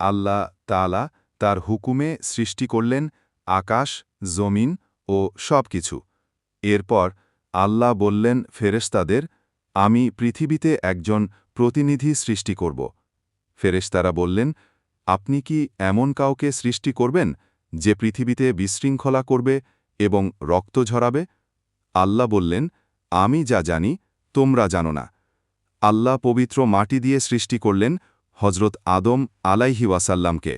আল্লাহ তালা তার হুকুমে সৃষ্টি করলেন আকাশ, জমিন ও সব কিছু এরপর আল্লাহ বললেন, ফেরেশতাদের, আমি পৃথিবীতে একজন প্রতিনিধি সৃষ্টি করব। ফেরেশতারা বললেন, আপনি কি এমন কাউকে সৃষ্টি করবেন যে পৃথিবীতে বিশৃঙ্খলা করবে এবং রক্ত ঝরাবে? আল্লাহ বললেন, আমি যা জানি তোমরা জানো না। আল্লাহ পবিত্র মাটি দিয়ে সৃষ্টি করলেন হজরত আদম আলাইহি ওয়াসাল্লামকে।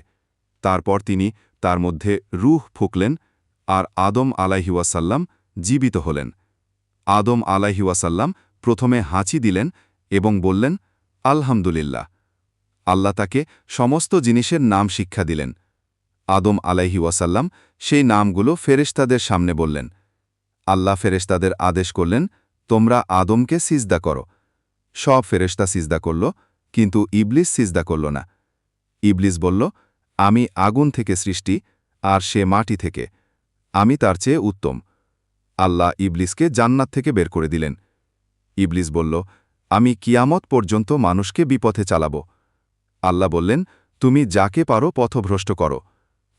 তারপর তিনি তার মধ্যে রুহ ফুকলেন আর আদম আলাইহি ওয়াসাল্লাম জীবিত হলেন। আদম আলাইহি ওয়াসাল্লাম প্রথমে হাঁচি দিলেন এবং বললেন, আলহামদুলিল্লাহ। আল্লাহ তাকে সমস্ত জিনিসের নাম শিক্ষা দিলেন। আদম আলাইহি ওয়াসাল্লাম সেই নামগুলো ফেরেশতাদের সামনে বললেন। আল্লাহ ফেরেশতাদের আদেশ করলেন, তোমরা আদমকে সিজদা করো। সব ফেরেশতা সিজদা করল কিন্তু ইবলিস সিজদা করল না। ইবলিস বলল, আমি আগুন থেকে সৃষ্টি, আর সে মাটি থেকে। আমি তার চেয়ে উত্তম। আল্লাহ ইবলিসকে জান্নাত থেকে বের করে দিলেন। ইবলিস বলল, আমি কিয়ামত পর্যন্ত মানুষকে বিপথে চালাব। আল্লাহ বললেন, তুমি যাকে পারো পথভ্রষ্ট করো।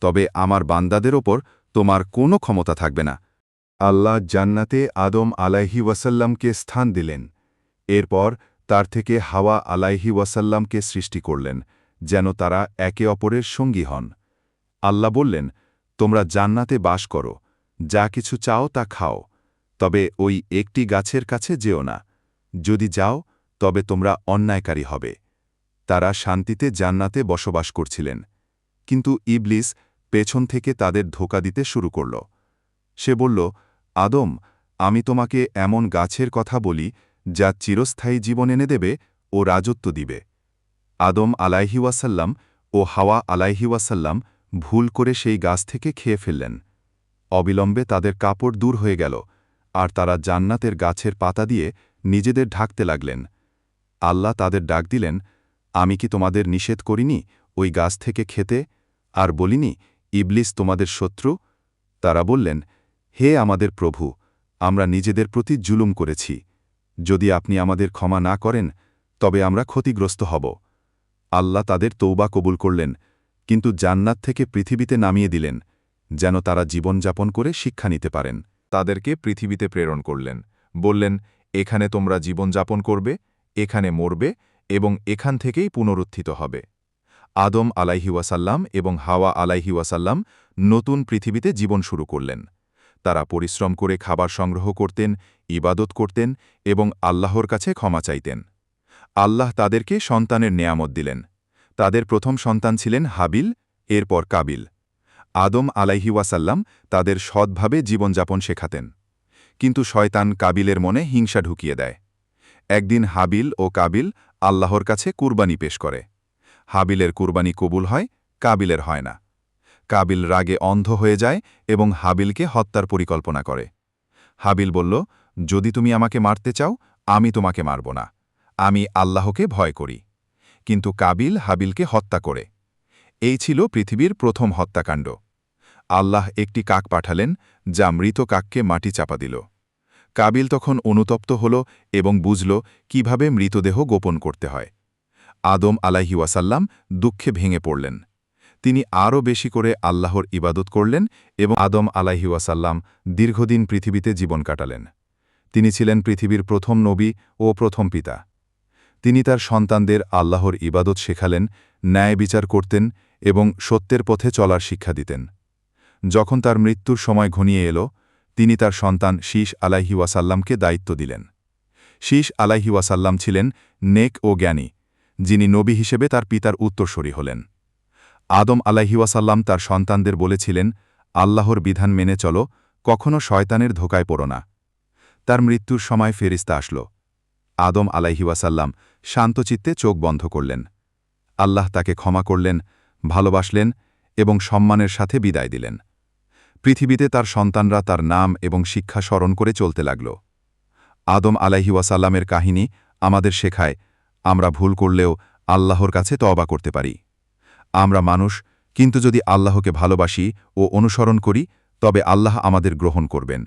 তবে আমার বান্দাদের ওপর তোমার কোনো ক্ষমতা থাকবে না। আল্লাহ জান্নাতে আদম আলাইহি ওয়াসাল্লামকে স্থান দিলেন। এরপর তার থেকে হাওয়া আলাইহি ওয়াসাল্লামকে সৃষ্টি করলেন, যেন তারা একে অপরের সঙ্গী হন। আল্লাহ বললেন, তোমরা জান্নাতে বাস করো, যা কিছু চাও তা খাও, তবে ওই একটি গাছের কাছে যেও না। যদি যাও, তবে তোমরা অন্যায়কারী হবে। তারা শান্তিতে জান্নাতে বসবাস করছিলেন। কিন্তু ইবলিস পেছন থেকে তাদের ধোকা দিতে শুরু করল। সে বলল, আদম, আমি তোমাকে এমন গাছের কথা বলি যা চিরস্থায়ী জীবন এনে দেবে ও রাজত্ব দিবে। আদম আলাইহিওয়াসাল্লাম ও হাওয়া আলাইহিওয়াসাল্লাম ভুল করে সেই গাছ থেকে খেয়ে ফেললেন। অবিলম্বে তাদের কাপড় দূর হয়ে গেল, আর তারা জান্নাতের গাছের পাতা দিয়ে নিজেদের ঢাকতে লাগলেন। আল্লাহ তাদের ডাক দিলেন, আমি কি তোমাদের নিষেধ করিনি ওই গাছ থেকে খেতে? আর বলিনি, ইবলিস তোমাদের শত্রু? তারা বললেন, হে আমাদের প্রভু, আমরা নিজেদের প্রতি জুলুম করেছি। যদি আপনি আমাদের ক্ষমা না করেন, তবে আমরা ক্ষতিগ্রস্ত হব। আল্লাহ তাদের তৌবা কবুল করলেন, কিন্তু জান্নাত থেকে পৃথিবীতে নামিয়ে দিলেন, যেন তারা জীবনযাপন করে শিক্ষা নিতে পারেন। তাদেরকে পৃথিবীতে প্রেরণ করলেন, বললেন, এখানে তোমরা জীবনযাপন করবে, এখানে মরবে এবং এখান থেকেই পুনরুত্থিত হবে। আদম আলাইহিওয়াসাল্লাম এবং হাওয়া আলাইহিওয়াসাল্লাম নতুন পৃথিবীতে জীবন শুরু করলেন। তারা পরিশ্রম করে খাবার সংগ্রহ করতেন, ইবাদত করতেন এবং আল্লাহর কাছে ক্ষমা চাইতেন। আল্লাহ তাদেরকে সন্তানের নেয়ামত দিলেন। তাদের প্রথম সন্তান ছিলেন হাবিল, এরপর কাবিল। আদম আলাইহিওয়াসাল্লাম তাদের সৎভাবে জীবনযাপন শেখাতেন। কিন্তু শয়তান কাবিলের মনে হিংসা ঢুকিয়ে দেয়। একদিন হাবিল ও কাবিল আল্লাহর কাছে কুরবানি পেশ করে। হাবিলের কুরবানি কবুল হয়, কাবিলের হয় না। কাবিল রাগে অন্ধ হয়ে যায় এবং হাবিলকে হত্যার পরিকল্পনা করে। হাবিল বলল, যদি তুমি আমাকে মারতে চাও, আমি তোমাকে মারব না। আমি আল্লাহকে ভয় করি। কিন্তু কাবিল হাবিলকে হত্যা করে। এই ছিল পৃথিবীর প্রথম হত্যাকাণ্ড। আল্লাহ একটি কাক পাঠালেন, যা মৃত কাককে মাটি চাপা দিল। কাবিল তখন অনুতপ্ত হল এবং বুঝল কীভাবে মৃতদেহ গোপন করতে হয়। আদম আলাহিওয়াসাল্লাম দুঃখে ভেঙে পড়লেন। তিনি আরও বেশি করে আল্লাহর ইবাদত করলেন এবং আদম আলাহিওয়াসাল্লাম দীর্ঘদিন পৃথিবীতে জীবন কাটালেন। তিনি ছিলেন পৃথিবীর প্রথম নবী ও প্রথম পিতা। তিনি তার সন্তানদের আল্লাহর ইবাদত শেখালেন, ন্যায় বিচার করতেন এবং সত্যের পথে চলার শিক্ষা দিতেন। যখন তার মৃত্যুর সময় ঘনিয়ে এল, তিনি তার সন্তান শীষ আলাহি ওয়াসাল্লামকে দায়িত্ব দিলেন। শীষ আলাহি ওয়াসাল্লাম ছিলেন নেক ও জ্ঞানী, যিনি নবী হিসেবে তার পিতার উত্তরসরী হলেন। আদম আলাহি ওয়াসাল্লাম তার সন্তানদের বলেছিলেন, আল্লাহর বিধান মেনে চলো কখনও শয়তানের ধোকায় পড়ো না। তার মৃত্যুর সময় ফেরিস্তা আসল। আদম আলাইহিওয়াসাল্লাম শান্তচিত্তে চোখ বন্ধ করলেন। আল্লাহ তাকে ক্ষমা করলেন, ভালোবাসলেন এবং সম্মানের সাথে বিদায় দিলেন। পৃথিবীতে তার সন্তানরা তার নাম এবং শিক্ষা স্মরণ করে চলতে লাগল। আদম আলাইহিওয়াসাল্লামের কাহিনী আমাদের শেখায়, আমরা ভুল করলেও আল্লাহর কাছে তবা করতে পারি। আমরা মানুষ কিন্তু যদি আল্লাহকে ভালোবাসি ও অনুসরণ করি তবে আল্লাহ আমাদের গ্রহণ করবেন।